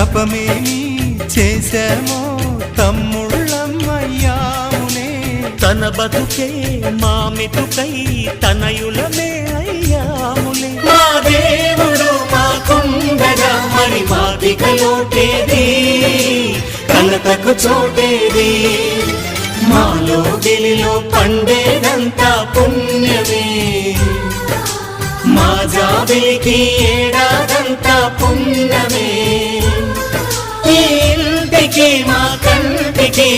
తపమేమి చేశామో తమ్ముళ్ళమ్మయ్యామునే తన బతుకే మామితుకై తనయులమే అయ్యాములే మా దేవుడు మాకుండగా మరి మాదిక లోటేది కలతకు చోటేది. మాలో గిలిలో పండేదంతా పుణ్యమే. మా జాబిలికి ఏడాదంతా పుణ్యమే.